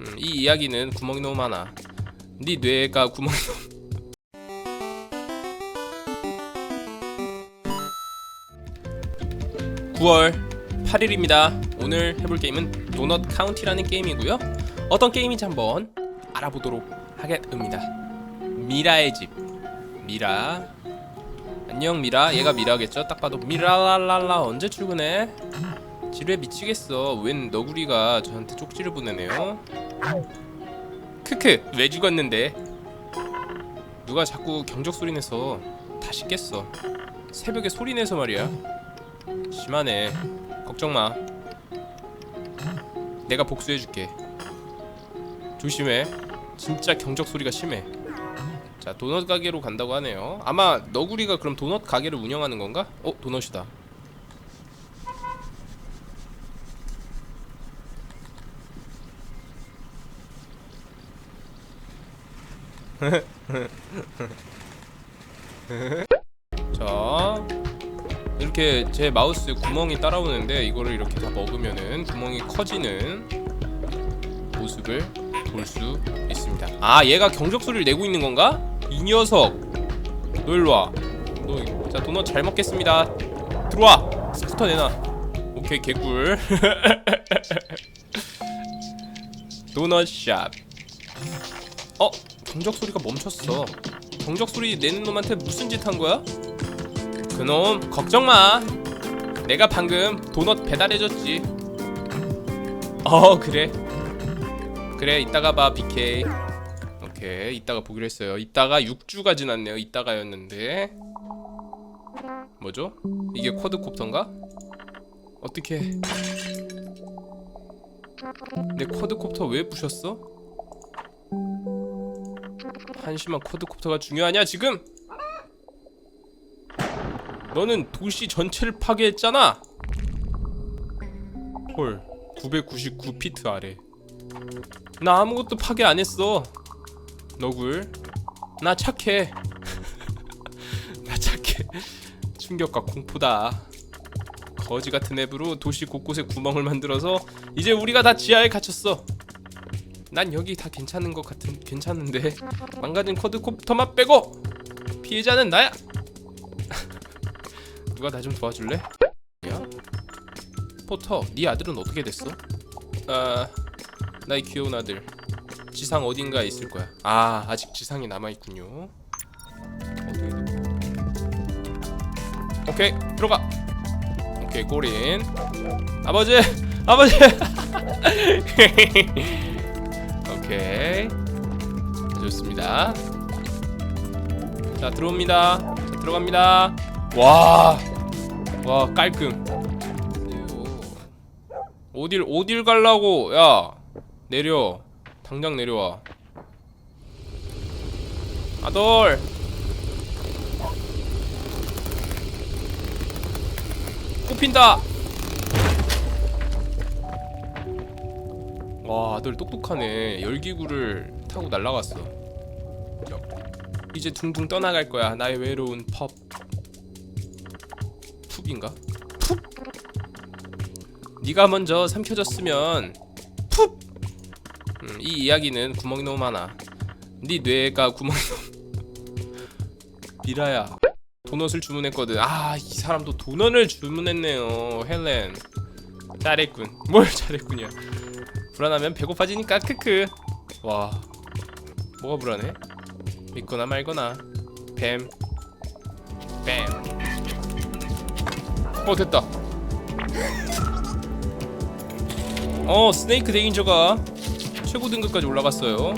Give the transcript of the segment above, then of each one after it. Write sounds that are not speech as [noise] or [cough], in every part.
음, 이 이야기는 구멍이 너무 많아. 네 뇌가 구멍이 너무. [laughs] (9월 8일입니다) 오늘 해볼 게임은 도넛 카운티라는 게임이고요. 어떤 게임인지 한번 알아보도록 하겠습니다. 미라의 집. 미라. 안녕 미라. 얘가 미라겠죠? 딱 봐도 미라랄랄라. 언제 출근해? 지루해 미치겠어. 웬 너구리가 저한테 쪽지를 보내네요 크크 왜 죽었는데? 누가 자꾸 경적 소리 내서 다시 깼어. 새벽에 소리 내서 말이야. 심하네. 걱정 마. 내가 복수해줄게. 조심해. 진짜 경적 소리가 심해. 자 도넛 가게로 간다고 하네요. 아마 너구리가 그럼 도넛 가게를 운영하는 건가? 어 도넛이다 자 이렇게 제 마우스 구멍이 따라오는데 이거를 이렇게 다 먹으면은 구멍이 커지는 모습을 볼 수 있습니다. 아 얘가 경적 소리를 내고 있는 건가? 이 녀석 너 일로 와. 너 자 도넛 잘 먹겠습니다. 들어와 스쿠터 내놔. 오케이 개꿀. [laughs] 도넛샵. 어 경적 소리가 멈췄어. 경적 소리 내는 놈한테 무슨 짓 한 거야? 그놈 걱정 마. 내가 방금 도넛 배달해줬지. 어 그래. 그래 이따가 봐 BK. 오케이 이따가 보기로 했어요. 이따가 6주가 지났네요. 이따가였는데 뭐죠? 이게 쿼드콥터인가? 어떻게? 내 쿼드콥터 왜 부셨어? 한심한 쿼드콥터가 중요하냐 지금? 너는 도시 전체를 파괴했잖아. 헐, 999피트 아래. 나 아무것도 파괴 안 했어. 너굴. 나 착해. [laughs] 나 착해. 충격과 공포다. 거지 같은 앱으로 도시 곳곳에 구멍을 만들어서 이제 우리가 다 지하에 갇혔어. 난 여기 다 괜찮은 것 같은 괜찮은데 [laughs] 망가진 쿼드콥터만 빼고 피해자는 나야. [laughs] 누가 나 좀 도와줄래? 야? 포터, 네 아들은 어떻게 됐어? 아, 나의 귀여운 아들. 지상 어딘가에 있을 거야. 아, 아직 지상에 남아 있군요. 오케이, 들어가. 오케이, 골인. 아버지, 아버지. [laughs] 오케이, 좋습니다. 자, 들어옵니다. 자, 들어갑니다. 와, 와 깔끔. 어딜 어딜 갈라고? 야 내려. 당장 내려와. 아돌. 꼽힌다. 와 아들 똑똑하네. 열기구를 타고 날라갔어. 이제 둥둥 떠나갈 거야. 나의 외로운 펍. 푹인가? 푹. 네가 먼저 삼켜졌으면 푹. 음, 이 이야기는 구멍이 너무 많아. 네 뇌가 구멍이 너무. [laughs] 미라야. 도넛을 주문했거든. 아, 이 사람도 도넛을 주문했네요. 헬렌. 잘했군. 뭘 잘했군요. 불안하면 배고파지니까 크크. 와. 뭐가 불안해? 믿거나 말거나. 뱀. 뱀. 어 됐다 어 스네이크 데인저가 최고 등급까지 올라갔어요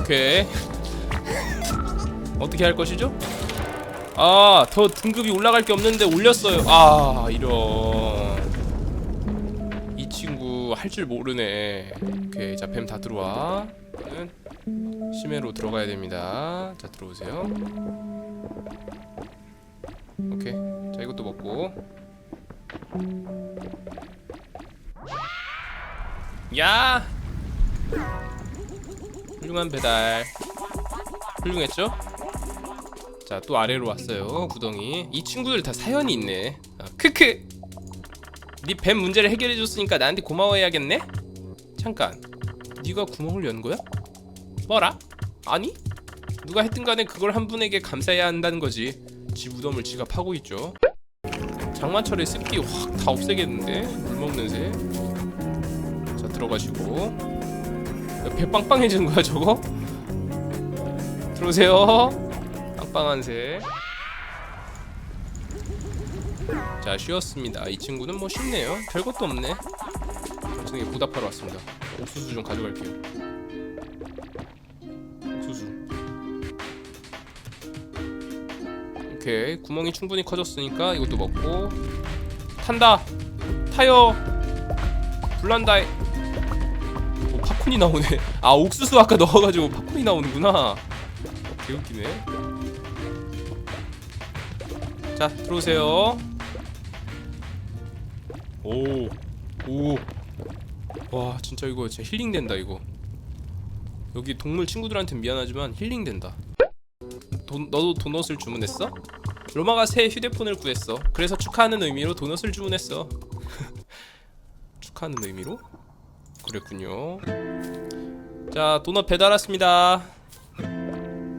오케이 어떻게 할 것이죠? 아 더 등급이 올라갈 게 없는데 올렸어요 아 이런 이 친구 할 줄 모르네 오케이 자 뱀 다 들어와 심해로 들어가야 됩니다. 자 들어오세요. 오케이. 자 이것도 먹고. 야! 훌륭한 배달. 훌륭했죠? 자 또 아래로 왔어요. 구덩이. 이 친구들 다 사연이 있네. 아, 크크. 네 뱀 문제를 해결해줬으니까 나한테 고마워해야겠네? 잠깐 네가 구멍을 연 거야? 뭐라? 아니? 누가 했든 간에 그걸 한 분에게 감사해야 한다는 거지 지 무덤을 지가 파고 있죠 장마철에 습기 확 다 없애겠는데? 물 먹는 새자 들어가시고 야, 배 빵빵해지는 거야 저거? 들어오세요 빵빵한 새자 쉬었습니다. 이 친구는 뭐 쉽네요. 별것도 없네. 저녁에 보답하러 왔습니다. 옥수수 좀 가져갈게요. 옥수수. 오케이. 구멍이 충분히 커졌으니까 이것도 먹고. 탄다! 타요! 불난다! 오 팝콘이 나오네. 아 옥수수 아까 넣어가지고 팝콘이 나오는구나. 개웃기네 자 들어오세요 오, 오, 와 진짜 이거 진짜 힐링 된다 이거. 여기 동물 친구들한테 미안하지만 힐링 된다. 돈 너도 도넛을 주문했어? 로마가 새 휴대폰을 구했어. 그래서 축하하는 의미로 도넛을 주문했어. [laughs] 축하하는 의미로? 그랬군요. 자 도넛 배달 왔습니다.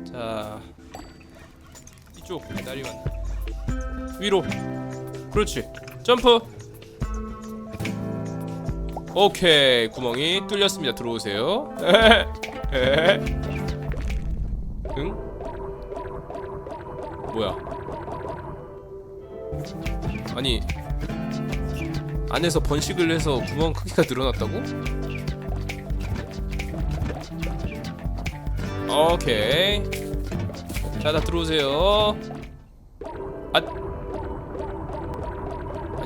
자 이쪽 배달이 왔. 위로. 그렇지. 점프. 오케이 구멍이 뚫렸습니다 들어오세요 [laughs] 응? 뭐야 아니 안에서 번식을 해서 구멍 크기가 늘어났다고? 오케이 자다 들어오세요 아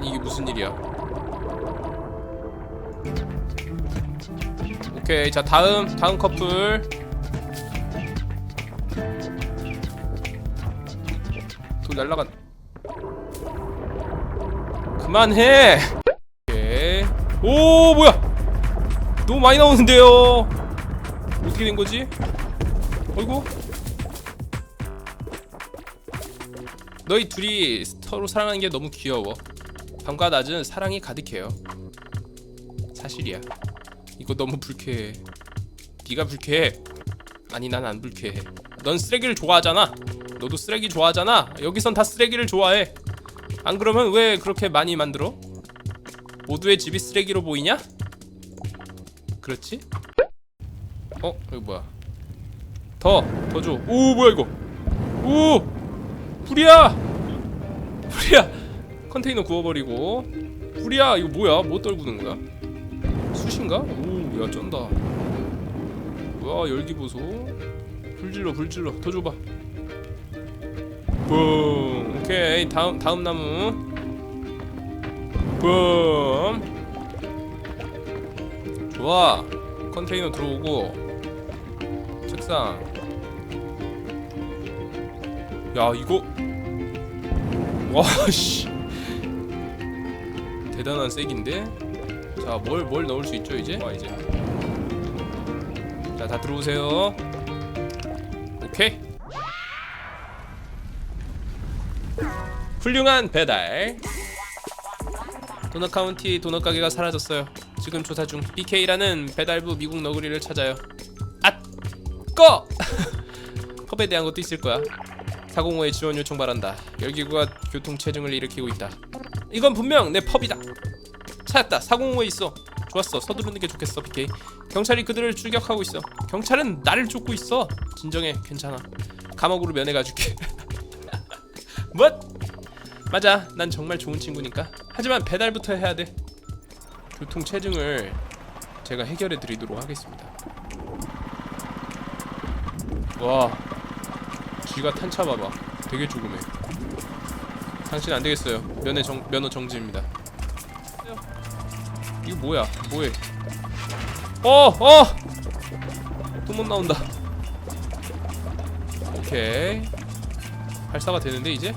아니 이게 무슨 일이야? 오케이 자 다음 다음 커플. 돌 날라간. 그만해! 오케이. 오 뭐야? 너무 많이 나오는데요? 어떻게 된 거지? 어이구. 너희 둘이 서로 사랑하는 게 너무 귀여워 밤과 낮은 사랑이 가득해요 사실이야 이거 너무 불쾌해 네가 불쾌해 아니 난 안 불쾌해 넌 쓰레기를 좋아하잖아 너도 쓰레기 좋아하잖아 여기선 다 쓰레기를 좋아해 안 그러면 왜 그렇게 많이 만들어? 모두의 집이 쓰레기로 보이냐? 그렇지? 어? 이거 뭐야 더! 더 줘! 오 뭐야 이거 오! 불이야! 불이야! 컨테이너 구워버리고 불이야 이거 뭐야? 뭐 떨구는 거야? 숯인가? 오, 야 쩐다. 와 열기 보소. 불질러 불질러 더 줘봐. 붐. 오케이 다음 다음 나무. 붐. 좋아. 컨테이너 들어오고 책상. 야 이거. 와 씨. 대단한 색인데. 자, 뭘, 뭘 넣을 수 있죠, 이제? 와, 이제. 자, 다 들어오세요. 오케이. 훌륭한 배달. 도넛 카운티 도넛 가게가 사라졌어요. 지금 조사 중 BK라는 배달부 미국 너구리를 찾아요. 앗! 꺼! [laughs] 컵에 대한 것도 있을 거야. 405에 지원 요청 바란다. 열기구가 교통 체증을 일으키고 있다. 이건 분명 내 펍이다. 찾았다. 405에 있어. 좋았어. 서두르는 게 좋겠어 BK 경찰이 그들을 출격하고 있어. 경찰은 나를 쫓고 있어. 진정해. 괜찮아. 감옥으로 면회가줄게. [laughs] 뭐? 맞아. 난 정말 좋은 친구니까. 하지만 배달부터 해야 돼. 교통 체증을 제가 해결해 드리도록 하겠습니다. 와. 쥐가 탄차 봐봐. 되게 조금해 당신 안 되겠어요 면회 정, 면허 정지입니다 이거 뭐야? 뭐해? 어! 어! 또 못 나온다. 오케이. 발사가 되는데 이제?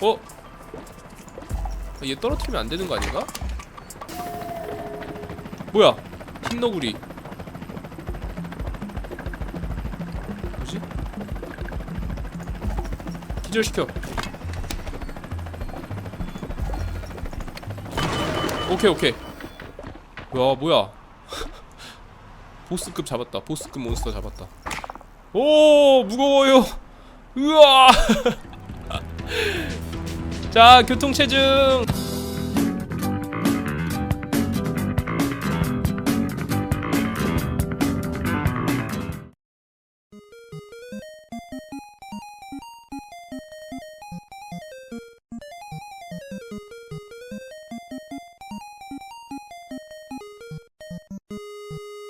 어? 아, 얘 떨어뜨리면 안 되는 거 아닌가? 뭐야? 흰너구리. 기절시켜. 오케이 오케이. 와 뭐야? [laughs] 보스급 잡았다. 보스급 몬스터 잡았다. 오 무거워요. 으아 [laughs] 자 교통체증.